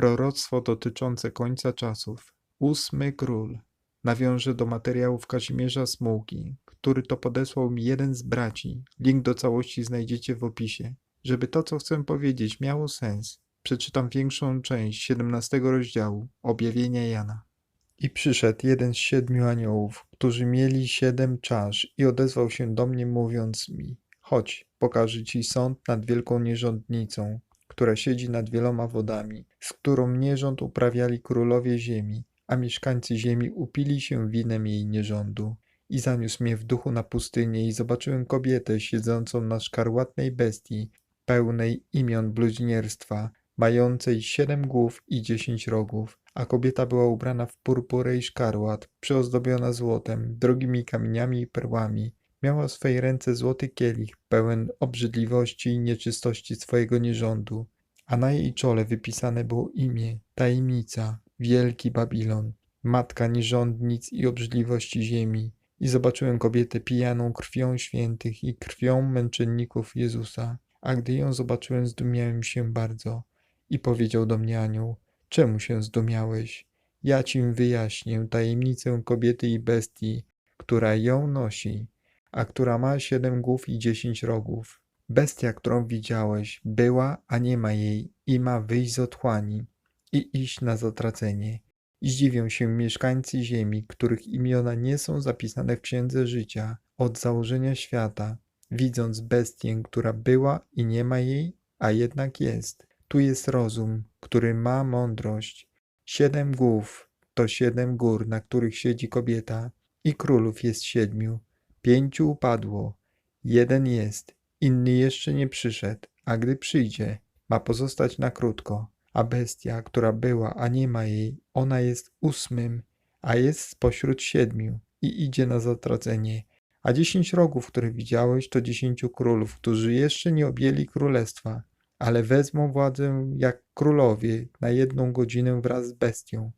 Proroctwo dotyczące końca czasów. Ósmy król. Nawiążę do materiałów Kazimierza Smułki, który to podesłał mi jeden z braci. Link do całości znajdziecie w opisie. Żeby to, co chcę powiedzieć, miało sens, przeczytam większą część 17 rozdziału Objawienia Jana. I przyszedł jeden z siedmiu aniołów, którzy mieli siedem czasz i odezwał się do mnie mówiąc mi, chodź, pokażę ci sąd nad wielką nierządnicą, która siedzi nad wieloma wodami, z którą nierząd uprawiali królowie ziemi, a mieszkańcy ziemi upili się winem jej nierządu. I zaniósł mnie w duchu na pustynię i zobaczyłem kobietę siedzącą na szkarłatnej bestii, pełnej imion bluźnierstwa, mającej siedem głów i dziesięć rogów, a kobieta była ubrana w purpurę i szkarłat, przyozdobiona złotem, drogimi kamieniami i perłami. Miała w swej ręce złoty kielich, pełen obrzydliwości i nieczystości swojego nierządu, a na jej czole wypisane było imię, tajemnica, wielki Babilon, matka nierządnic i obrzydliwości ziemi. I zobaczyłem kobietę pijaną krwią świętych i krwią męczenników Jezusa. A gdy ją zobaczyłem, zdumiałem się bardzo. I powiedział do mnie anioł, czemu się zdumiałeś? Ja ci wyjaśnię tajemnicę kobiety i bestii, która ją nosi, a która ma siedem głów i dziesięć rogów. Bestia, którą widziałeś, była, a nie ma jej i ma wyjść z otchłani i iść na zatracenie. I zdziwią się mieszkańcy ziemi, których imiona nie są zapisane w księdze życia od założenia świata, widząc bestię, która była i nie ma jej, a jednak jest. Tu jest rozum, który ma mądrość. Siedem głów to siedem gór, na których siedzi kobieta, i królów jest siedmiu. Pięciu upadło, jeden jest, inny jeszcze nie przyszedł, a gdy przyjdzie, ma pozostać na krótko. A bestia, która była, a nie ma jej, ona jest ósmym, a jest spośród siedmiu i idzie na zatracenie. A dziesięć rogów, które widziałeś, to dziesięciu królów, którzy jeszcze nie objęli królestwa, ale wezmą władzę jak królowie na jedną godzinę wraz z bestią.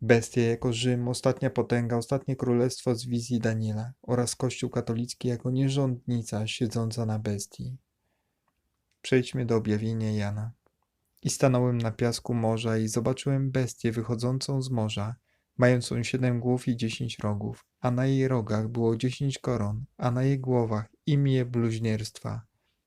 Bestia jako Rzym, ostatnia potęga, ostatnie królestwo z wizji Daniela oraz Kościół katolicki jako nierządnica siedząca na bestii. Przejdźmy do objawienia Jana. I stanąłem na piasku morza i zobaczyłem bestię wychodzącą z morza, mającą siedem głów i dziesięć rogów, a na jej rogach było dziesięć koron, a na jej głowach imię bluźnierstwa.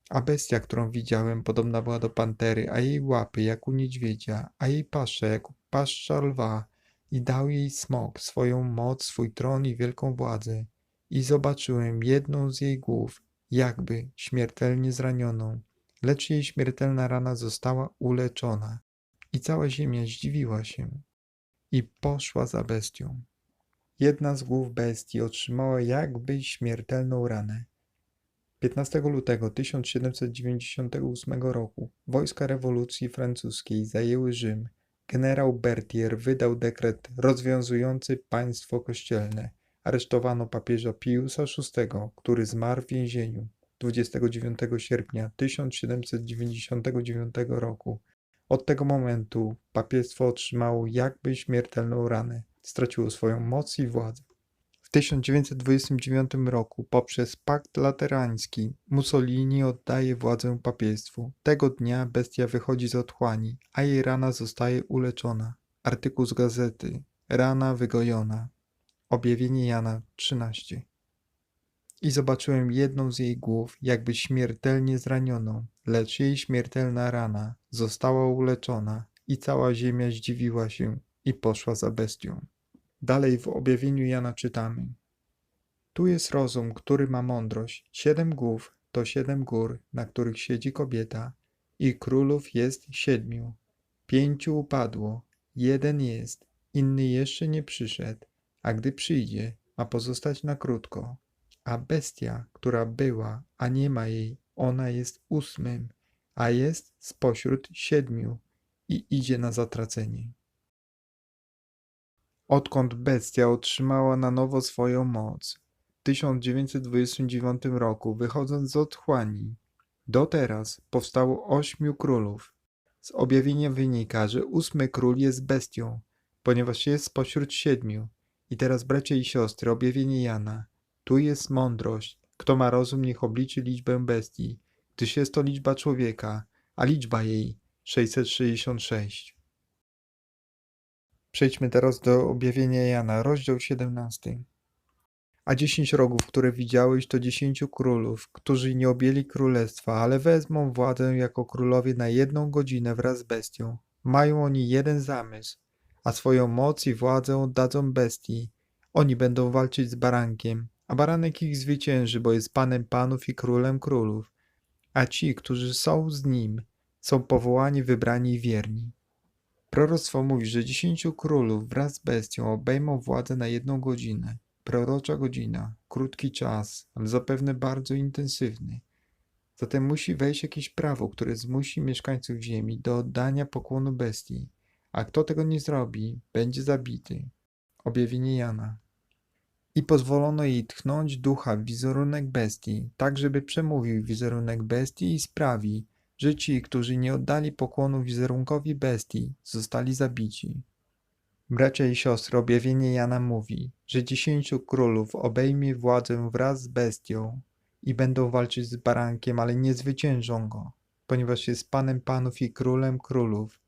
A bestia, którą widziałem, podobna była do pantery, a jej łapy jak u niedźwiedzia, a jej pasze jak u paszcza lwa. I dał jej smok swoją moc, swój tron i wielką władzę. I zobaczyłem jedną z jej głów, jakby śmiertelnie zranioną, lecz jej śmiertelna rana została uleczona. I cała ziemia zdziwiła się i poszła za bestią. Jedna z głów bestii otrzymała jakby śmiertelną ranę. 15 lutego 1798 roku wojska rewolucji francuskiej zajęły Rzym. Generał Berthier wydał dekret rozwiązujący państwo kościelne. Aresztowano papieża Piusa VI, który zmarł w więzieniu 29 sierpnia 1799 roku. Od tego momentu papiestwo otrzymało jakby śmiertelną ranę, straciło swoją moc i władzę. W 1929 roku poprzez pakt laterański Mussolini oddaje władzę papiestwu. Tego dnia bestia wychodzi z otchłani, a jej rana zostaje uleczona. Artykuł z gazety Rana wygojona. Objawienie Jana 13. I zobaczyłem jedną z jej głów, jakby śmiertelnie zranioną, lecz jej śmiertelna rana została uleczona i cała ziemia zdziwiła się i poszła za bestią. Dalej w objawieniu Jana czytamy. Tu jest rozum, który ma mądrość. Siedem głów to siedem gór, na których siedzi kobieta, i królów jest siedmiu. Pięciu upadło, jeden jest, inny jeszcze nie przyszedł, a gdy przyjdzie, ma pozostać na krótko. A bestia, która była, a nie ma jej, ona jest ósmym, a jest spośród siedmiu i idzie na zatracenie. Odkąd bestia otrzymała na nowo swoją moc w 1929 roku, wychodząc z otchłani, do teraz powstało ośmiu królów. Z objawienia wynika, że ósmy król jest bestią, ponieważ jest spośród siedmiu. I teraz, bracia i siostry, objawienie Jana. Tu jest mądrość. Kto ma rozum, niech obliczy liczbę bestii, gdyż jest to liczba człowieka, a liczba jej 666. Przejdźmy teraz do objawienia Jana, rozdział 17. A dziesięć rogów, które widziałeś, to dziesięciu królów, którzy nie objęli królestwa, ale wezmą władzę jako królowie na jedną godzinę wraz z bestią. Mają oni jeden zamysł, a swoją moc i władzę oddadzą bestii. Oni będą walczyć z barankiem, a baranek ich zwycięży, bo jest panem panów i królem królów. A ci, którzy są z nim, są powołani, wybrani i wierni. Proroctwo mówi, że dziesięciu królów wraz z bestią obejmą władzę na jedną godzinę. Prorocza godzina, krótki czas, ale zapewne bardzo intensywny. Zatem musi wejść jakieś prawo, które zmusi mieszkańców ziemi do oddania pokłonu bestii, a kto tego nie zrobi, będzie zabity. Objawienie Jana. I pozwolono jej tchnąć ducha w wizerunek bestii, tak żeby przemówił wizerunek bestii i sprawi, że ci, którzy nie oddali pokłonu wizerunkowi bestii, zostali zabici. Bracia i siostry, objawienie Jana mówi, że dziesięciu królów obejmie władzę wraz z bestią i będą walczyć z barankiem, ale nie zwyciężą go, ponieważ jest panem panów i królem królów,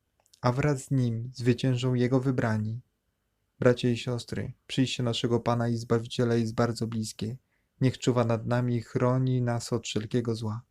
a wraz z nim zwyciężą jego wybrani. Bracia i siostry, przyjście naszego Pana i Zbawiciela jest bardzo bliskie. Niech czuwa nad nami i chroni nas od wszelkiego zła.